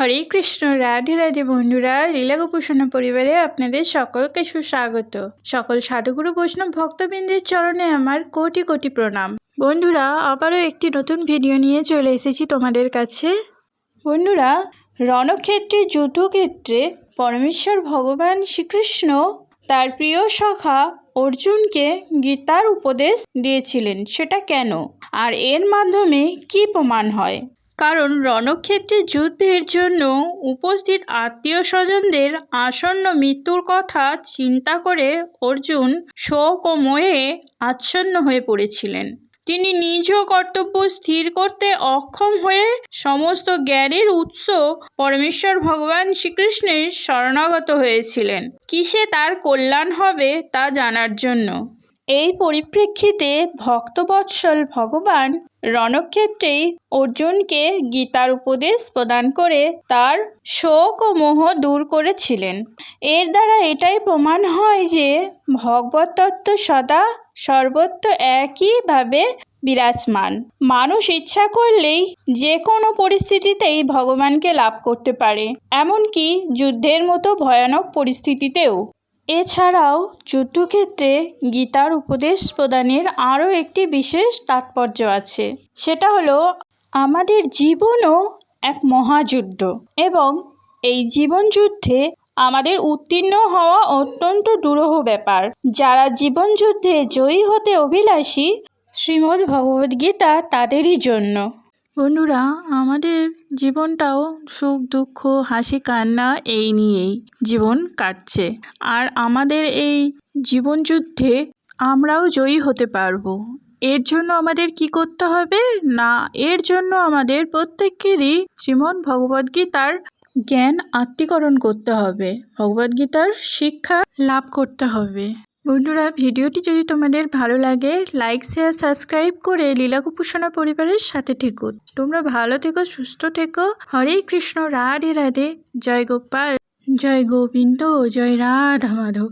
হরে কৃষ্ণ, রাধে রাধে বন্ধুরা লীলা গোপোষণা পরিবারে আপনাদের সকলকে সুস্বাগত। সকল সাধুগুরু বৈষ্ণব ভক্তবৃন্দের চরণে আমার কোটি কোটি প্রণাম। বন্ধুরা, আবারও একটি নতুন ভিডিও নিয়ে চলে এসেছি তোমাদের কাছে। বন্ধুরা, রণক্ষেত্রে, যুদ্ধক্ষেত্রে পরমেশ্বর ভগবান শ্রীকৃষ্ণ তার প্রিয় সখা অর্জুনকে গীতার উপদেশ দিয়েছিলেন। সেটা কেন? আর এর মাধ্যমে কি প্রমাণ হয়? কারণ রণক্ষেত্রে যুদ্ধের জন্য উপস্থিত আত্মীয় স্বজনদের আসন্ন মৃত্যুর কথা চিন্তা করে অর্জুন শোক ও মোহে আচ্ছন্ন হয়ে পড়েছিলেন। তিনি নিজ কর্তব্য স্থির করতে অক্ষম হয়ে সমস্ত জ্ঞানের উৎস পরমেশ্বর ভগবান শ্রীকৃষ্ণের শরণাগত হয়েছিলেন। কিসে তার কল্যাণ হবে তা জানার জন্য এই পরিপ্রেক্ষিতে ভক্তবৎসল ভগবান রণক্ষেত্রেই অর্জুনকে গীতার উপদেশ প্রদান করে তার শোক ও মোহ দূর করেছিলেন। এর দ্বারা এটাই প্রমাণ হয় যে ভগবত তত্ত্ব সদা সর্বত্র একইভাবে বিরাজমান। মানুষ ইচ্ছা করলেই যে কোনো পরিস্থিতিতেই ভগবানকে লাভ করতে পারে, এমনকি যুদ্ধের মতো ভয়ানক পরিস্থিতিতেও। এছাড়াও যুদ্ধক্ষেত্রে গীতার উপদেশ প্রদানের আরও একটি বিশেষ তাৎপর্য আছে। সেটা হলো, আমাদের জীবনও এক মহাযুদ্ধ এবং এই জীবন যুদ্ধে আমাদের উত্তীর্ণ হওয়া অত্যন্ত দুরূহ ব্যাপার। যারা জীবন যুদ্ধে জয়ী হতে অভিলাষী, শ্রীমদ্ ভগবদ্গীতা তাদেরই জন্য। বন্ধুরা, আমাদের জীবনটাও সুখ, দুঃখ, হাসি, কান্না এই নিয়েই জীবন কাটছে। আর আমাদের এই জীবনযুদ্ধে আমরাও জয়ী হতে পারব। এর জন্য আমাদের কি করতে হবে? না, এর জন্য আমাদের প্রত্যেকেরই শ্রীমদ্ ভগবদ্গীতার জ্ঞান আত্মীকরণ করতে হবে। ভগবদ্গীতার শিক্ষা লাভ করতে হবে। বন্ধুরা, ভিডিওটি যদি তোমাদের ভালো লাগে লাইক শেয়ার সাবস্ক্রাইব করে লীলা কুপুষণা পরিবারের সাথে থেকো। তোমরা ভালো থেকো, সুস্থ থেকো। হরে কৃষ্ণ, রাধে রাধে। জয় গোপাল, জয় গোবিন্দ, জয় রাধা মাধব।